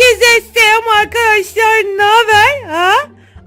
Herkese selam arkadaşlar. Ne haber? Ha?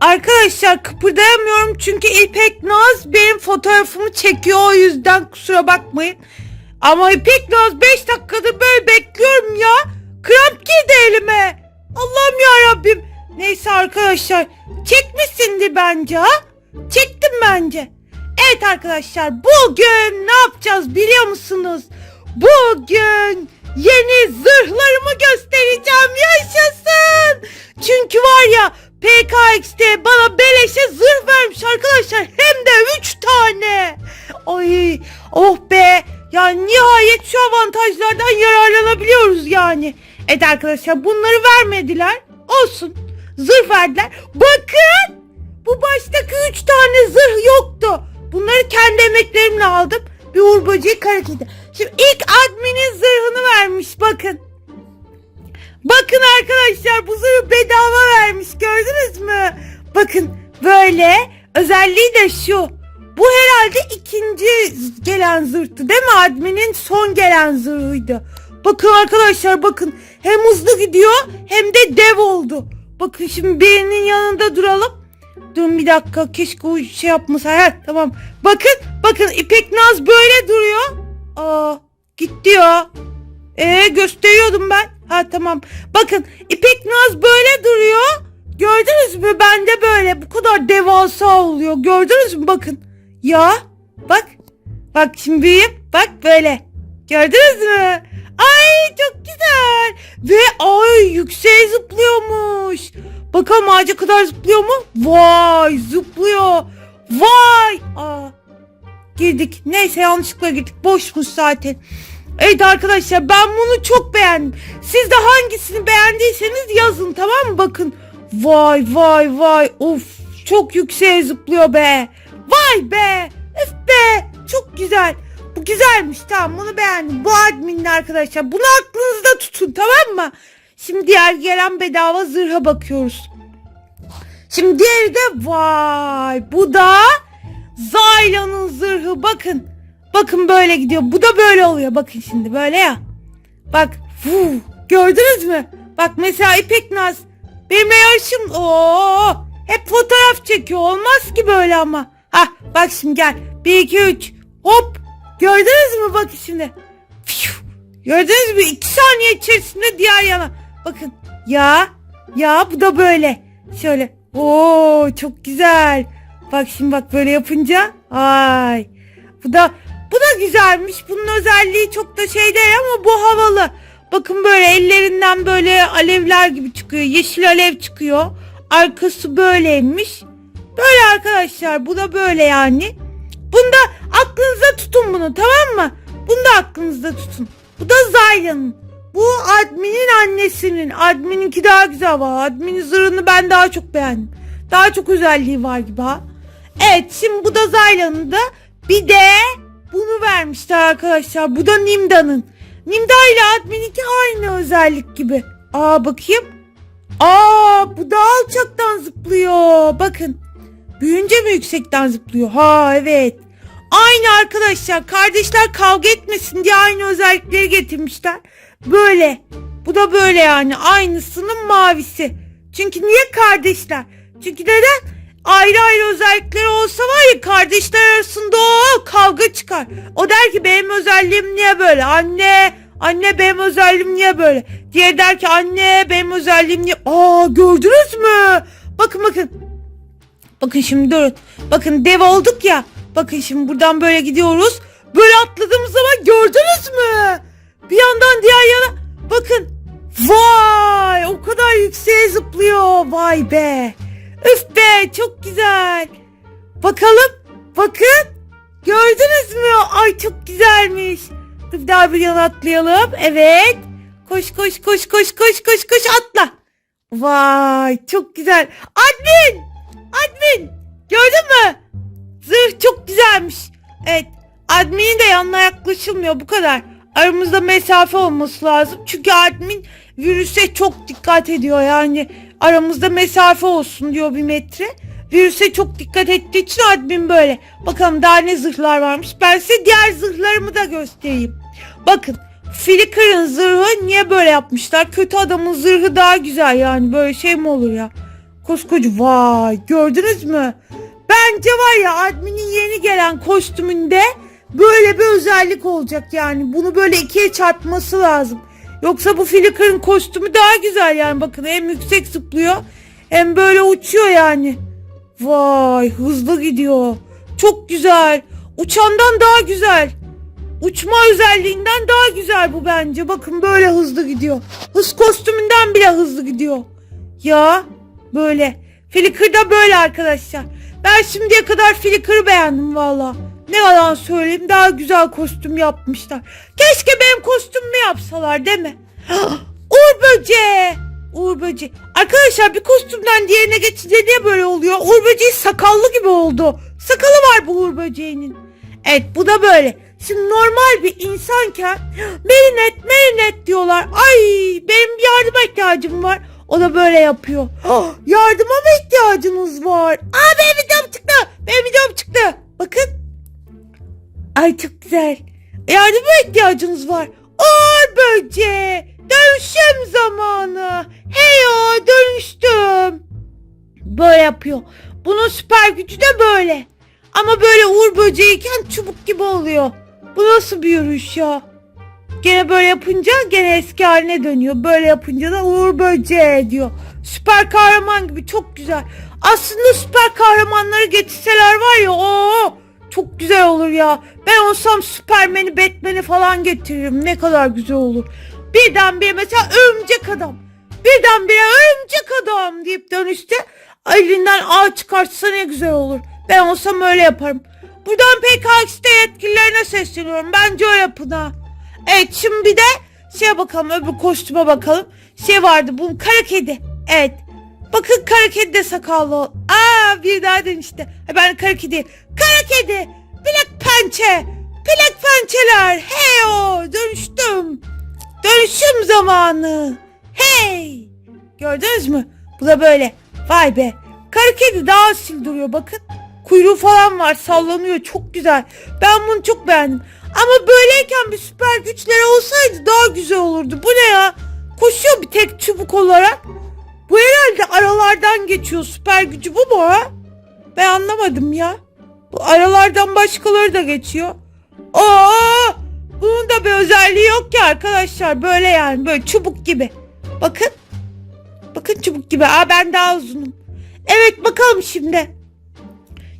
Arkadaşlar kıpırdayamıyorum çünkü İpek Naz benim fotoğrafımı çekiyor o yüzden kusura bakmayın. Ama İpek Naz 5 dakikadır böyle bekliyorum ya. Kramp girdi elime. Allah'ım ya Rabbim. Neyse arkadaşlar çekmişsindir bence ha? Çektim bence. Evet arkadaşlar bugün ne yapacağız biliyor musunuz? Bugün yeni zırhlarımı göstereceğim yaşasın. Çünkü var ya PKX'de bana beleşe zırh vermiş arkadaşlar hem de 3 tane. Ay oh be ya nihayet şu avantajlardan yararlanabiliyoruz yani. Evet arkadaşlar bunları vermediler olsun zırh verdiler. Bakın bu baştaki 3 tane zırh yoktu. Bunları kendi emeklerimle aldım. Bir Uğur Böceği kara kedi. Şimdi ilk adminin zırhını vermiş bakın. Bakın arkadaşlar bu zırhı bedava vermiş gördünüz mü? Bakın böyle özelliği de şu. Bu herhalde ikinci gelen zırhtı değil mi? Adminin son gelen zırhıydı. Bakın arkadaşlar bakın hem hızlı gidiyor hem de dev oldu. Bakın şimdi birinin yanında duralım. Durun bir dakika keşke o şey yapmasa. Ha, tamam. Bakın bakın İpek Naz böyle duruyor. Aa gitti ya. Ee gösteriyordum ben. Ha tamam. Bakın İpek Naz böyle duruyor. Gördünüz mü? Ben de böyle bu kadar devasa oluyor. Gördünüz mü? Bakın. Ya bak. Bak şimdi büyüyüp bak böyle. Gördünüz mü? Ay çok güzel. Ve ay yükseğe zıplıyormuş. Bakalım ağaca kadar zıplıyor mu? Vay zıplıyor. Vay. Aa, girdik. Neyse yanlışlıkla girdik. Boşmuş zaten. Evet arkadaşlar ben bunu çok beğendim. Siz de hangisini beğendiyseniz yazın tamam mı? Bakın. Vay vay vay. Of çok yükseğe zıplıyor be. Vay be. Üf be. Çok güzel. Bu güzelmiş tamam bunu beğendim. Bu adminin arkadaşlar. Bunu aklınızda tutun tamam mı? Şimdi diğer gelen bedava zırha bakıyoruz. Şimdi diğeri de vay bu da Zayla'nın zırhı bakın. Bakın böyle gidiyor. Bu da böyle oluyor. Bakın şimdi böyle ya. Bak. Fuh, gördünüz mü? Bak mesela İpek Naz. Benimle yarışım. Oo, hep fotoğraf çekiyor. Olmaz ki böyle ama. Hah bak şimdi gel. 1 2 3. Hop. Gördünüz mü? Bakın şimdi. Fiu. Gördünüz mü? 2 saniye içerisinde diğer yana. Bakın. Ya. Ya bu da böyle. Şöyle. Oo çok güzel. Bak şimdi bak böyle yapınca. Ay. Bu da bu da güzelmiş. Bunun özelliği çok da şey değil ama bu havalı. Bakın böyle ellerinden böyle alevler gibi çıkıyor. Yeşil alev çıkıyor. Arkası böyleymiş. Böyle arkadaşlar. Bu da böyle yani. Bunu da aklınızda tutun bunu tamam mı? Bunu da aklınızda tutun. Bu da Zayla'nın. Bu adminin annesinin. Admininki daha güzel var. Adminin zırhını ben daha çok beğendim. Daha çok özelliği var gibi ha. Evet şimdi bu da Zayla'nın da. Bir de bunu vermişler arkadaşlar. Bu da Nimda'nın. Nimda ile admininki aynı özellik gibi. Aa bakayım. Aa bu da alçaktan zıplıyor. Bakın. Büyünce mi yüksekten zıplıyor? Ha evet. Aynı arkadaşlar. Kardeşler kavga etmesin diye aynı özellikleri getirmişler. Böyle. Bu da böyle yani. Aynısının mavisi. Çünkü niye kardeşler? Çünkü neden? Ayrı ayrı özellikleri olsa var ya kardeşler arasında o kavga çıkar. O der ki benim özelliğim niye böyle? Anne, anne benim özelliğim niye böyle? Diğer der ki anne benim özelliğim niye? Aa gördünüz mü? Bakın bakın. Bakın şimdi durun. Bakın dev olduk ya. Bakın şimdi buradan böyle gidiyoruz. Böyle atladığımız zaman gördünüz mü? Bir yandan diğer yana. Bakın. Vay o kadar yükseğe zıplıyor. Vay be. Üf be çok güzel. Bakalım. Bakın. Gördünüz mü? Ay çok güzelmiş. Dur daha bir yana atlayalım. Evet. Koş koş koş koş koş koş koş atla. Vay çok güzel. Admin. Admin. Gördün mü? Zırh çok güzelmiş. Evet. Admin'in de yanına yaklaşılmıyor bu kadar. Aramızda mesafe olması lazım. Çünkü admin virüse çok dikkat ediyor yani. Aramızda mesafe olsun diyor bir metre. Virüse çok dikkat ettiği için admin böyle. Bakalım daha ne zırhlar varmış. Ben size diğer zırhlarımı da göstereyim. Bakın Flickr'ın zırhı niye böyle yapmışlar? Kötü adamın zırhı daha güzel yani. Böyle şey mi olur ya? Koskoca vay gördünüz mü? Bence var ya adminin yeni gelen kostümünde böyle bir özellik olacak yani. Bunu böyle ikiye çarpması lazım. Yoksa bu Flickr'ın kostümü daha güzel yani. Bakın hem yüksek zıplıyor hem böyle uçuyor yani. Vay hızlı gidiyor. Çok güzel. Uçandan daha güzel. Uçma özelliğinden daha güzel bu bence. Bakın böyle hızlı gidiyor. Hız kostümünden bile hızlı gidiyor. Ya böyle. Flickr'da böyle arkadaşlar. Ben şimdiye kadar Flickr'ı beğendim valla. Ne yalan söyleyeyim daha güzel kostüm yapmışlar. Keşke benim kostümümü yapsalar değil mi? Uğur böceği. Uğur böceği. Arkadaşlar bir kostümden diğerine geçince niye böyle oluyor? Uğur böceği sakallı gibi oldu. Sakalı var bu Uğur böceğinin. Evet bu da böyle. Şimdi normal bir insanken Merinet Merinet diyorlar. Ay benim bir yardıma ihtiyacım var. O da böyle yapıyor. Yardıma mı ihtiyacınız var? Aa benim videom çıktı. Benim videom çıktı. Bakın. Ay çok güzel. Yardıma ihtiyacınız var. Uğur böceği. Dönüşüm zamanı. Heyo dönüştüm. Böyle yapıyor. Bunun süper gücü de böyle. Ama böyle uğur böceğiyken çubuk gibi oluyor. Bu nasıl bir yürüyüş ya? Gene böyle yapınca gene eski haline dönüyor. Böyle yapınca da uğur böceği diyor. Süper kahraman gibi çok güzel. Aslında süper kahramanları getirseler var ya o çok güzel olur ya. Ben olsam Süpermen'i, Batman'i falan getiririm. Ne kadar güzel olur. Birdenbire mesela örümcek adam. Birdenbire örümcek adam deyip dönüşte elinden ağ çıkartsa ne güzel olur. Ben olsam öyle yaparım. Buradan PKX'de yetkililerine sesleniyorum. Bence öyle yapın ha. Evet şimdi bir de şeye bakalım öbür kostüme bakalım. Şey vardı bu kara kedi. Evet. Bakın kara kedi de sakallı. Aa bir daha işte. Ha, Ben kara kedi. Kara kedi. Bilek pençe. Bilek pençeler. Hey o dönüştüm. Dönüşüm zamanı. Hey. Gördünüz mü? Bu da böyle. Vay be. Kara kedi daha asil duruyor bakın. Kuyruğu falan var sallanıyor çok güzel. Ben bunu çok beğendim. Ama böyleyken bir süper güçleri olsaydı daha güzel olurdu. Bu ne ya? Koşuyor bir tek çubuk olarak. Bu herhalde aralardan geçiyor. Süper gücü bu mu ha? Ben anlamadım ya. Bu aralardan başkaları da geçiyor. Aa! Bunun da bir özelliği yok ki arkadaşlar. Böyle yani böyle çubuk gibi. Bakın. Bakın çubuk gibi. Aa ben daha uzunum. Evet bakalım şimdi.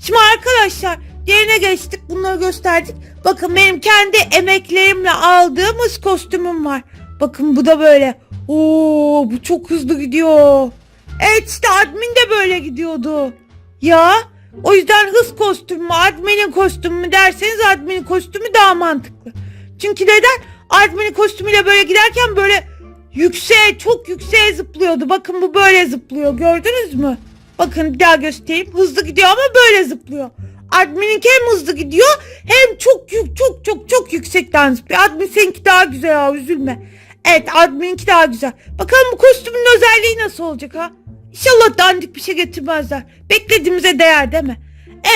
Şimdi arkadaşlar yerine geçtik. Bunları gösterdik. Bakın benim kendi emeklerimle aldığım hız kostümüm var. Bakın bu da böyle. Oo bu çok hızlı gidiyor. Evet işte admin de böyle gidiyordu. Ya o yüzden hız kostümü mü, adminin kostümü mü derseniz adminin kostümü daha mantıklı. Çünkü neden? Adminin kostümüyle böyle giderken böyle yükseğe çok yükseğe zıplıyordu. Bakın bu böyle zıplıyor gördünüz mü? Bakın bir daha göstereyim. Hızlı gidiyor ama böyle zıplıyor. Admin'inki hem hızlı gidiyor hem çok yük çok çok çok yüksekten zıplıyor. Admin seninki daha güzel ha üzülme. Evet admin'inki daha güzel. Bakalım bu kostümün özelliği nasıl olacak ha? İnşallah dandik bir şey getirmezler. Beklediğimize değer değil mi?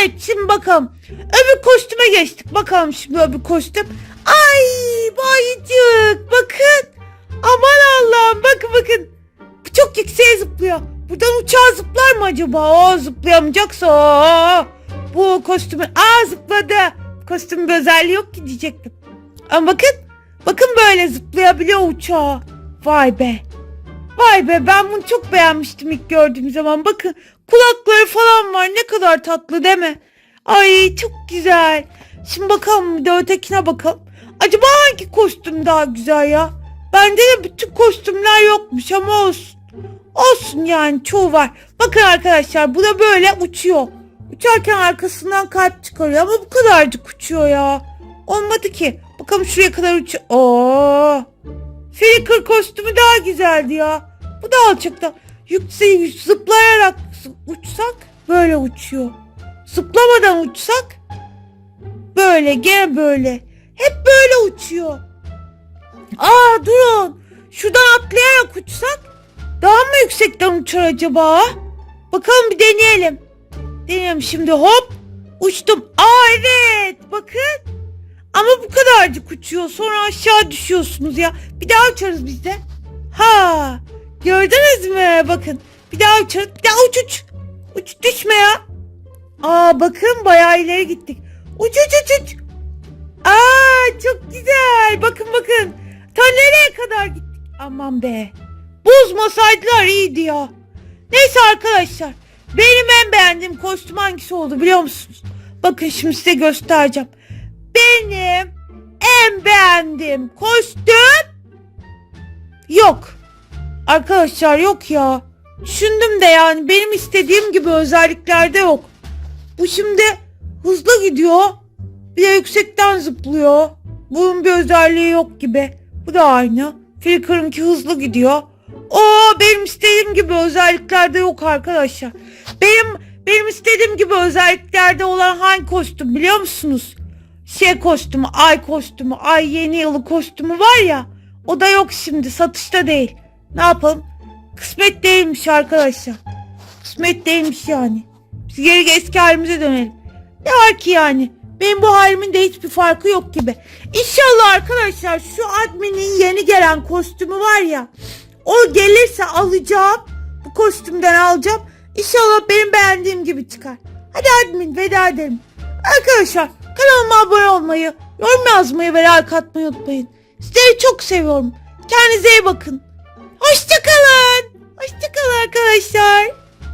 Evet şimdi bakalım. Öbür kostüme geçtik. Bakalım şimdi öbür kostüm. Ay bayıcık bakın. Aman Allah'ım bakın bakın. Bu çok yükseğe zıplıyor. Buradan uçağa zıplar mı acaba? O zıplayamayacaksa. Bu kostümün... Aa zıpladı. Kostümün bir özelliği yok ki diyecektim. Ama bakın. Bakın böyle zıplayabiliyor uçağa. Vay be. Vay be ben bunu çok beğenmiştim ilk gördüğüm zaman. Bakın kulakları falan var. Ne kadar tatlı değil mi? Ay çok güzel. Şimdi bakalım bir de ötekine bakalım. Acaba hangi kostüm daha güzel ya? Bende de bütün kostümler yokmuş ama olsun. Olsun yani çoğu var. Bakın arkadaşlar bu da böyle uçuyor. Uçarken arkasından kalp çıkarıyor ama bu kadarcık uçuyor ya. Olmadı ki. Bakalım şuraya kadar uçuyor. Oo. Flicker kostümü daha güzeldi ya. Bu da alçakta. Yüksek zıplayarak uçsak böyle uçuyor. Zıplamadan uçsak böyle gene böyle. Hep böyle uçuyor. Aa durun. Şuradan atlayarak uçsak daha mı yüksekten uçar acaba? Bakalım bir deneyelim. Deneyelim şimdi hop. Uçtum. Aa evet bakın. Ama bu kadarcık uçuyor. Sonra aşağı düşüyorsunuz ya. Bir daha uçarız biz de. Ha, gördünüz mü? Bakın. Bir daha uçarız. Bir daha uç uç. Uç düşme ya. Aa bakın bayağı ileri gittik. Uç uç uç uç. Aa çok güzel. Bakın bakın. Ta nereye kadar gittik? Aman be. Bozmasaydılar iyiydi ya. Neyse arkadaşlar. Benim en beğendiğim kostüm hangisi oldu biliyor musunuz? Bakın şimdi size göstereceğim. Benim en beğendiğim kostüm yok. Arkadaşlar yok ya. Düşündüm de yani benim istediğim gibi özelliklerde yok. Bu şimdi hızlı gidiyor. Bir de yüksekten zıplıyor. Bunun bir özelliği yok gibi. Bu da aynı. Flicker'ınki hızlı gidiyor. O benim istediğim gibi özelliklerde yok arkadaşlar. Benim benim istediğim gibi özelliklerde olan hangi kostüm biliyor musunuz? Şey kostümü, ay kostümü, ay yeni yılı kostümü var ya. O da yok şimdi satışta değil. Ne yapalım? Kısmet değilmiş arkadaşlar. Kısmet değilmiş yani. Biz geri eski halimize dönelim. Ne var ki yani? Benim bu halimin de hiçbir farkı yok gibi. İnşallah arkadaşlar şu adminin yeni gelen kostümü var ya. O gelirse alacağım. Bu kostümden alacağım. İnşallah benim beğendiğim gibi çıkar. Hadi admin veda edelim. Arkadaşlar kanalıma abone olmayı, yorum yazmayı ve like atmayı unutmayın. Sizleri çok seviyorum. Kendinize iyi bakın. Hoşçakalın. Hoşçakalın arkadaşlar.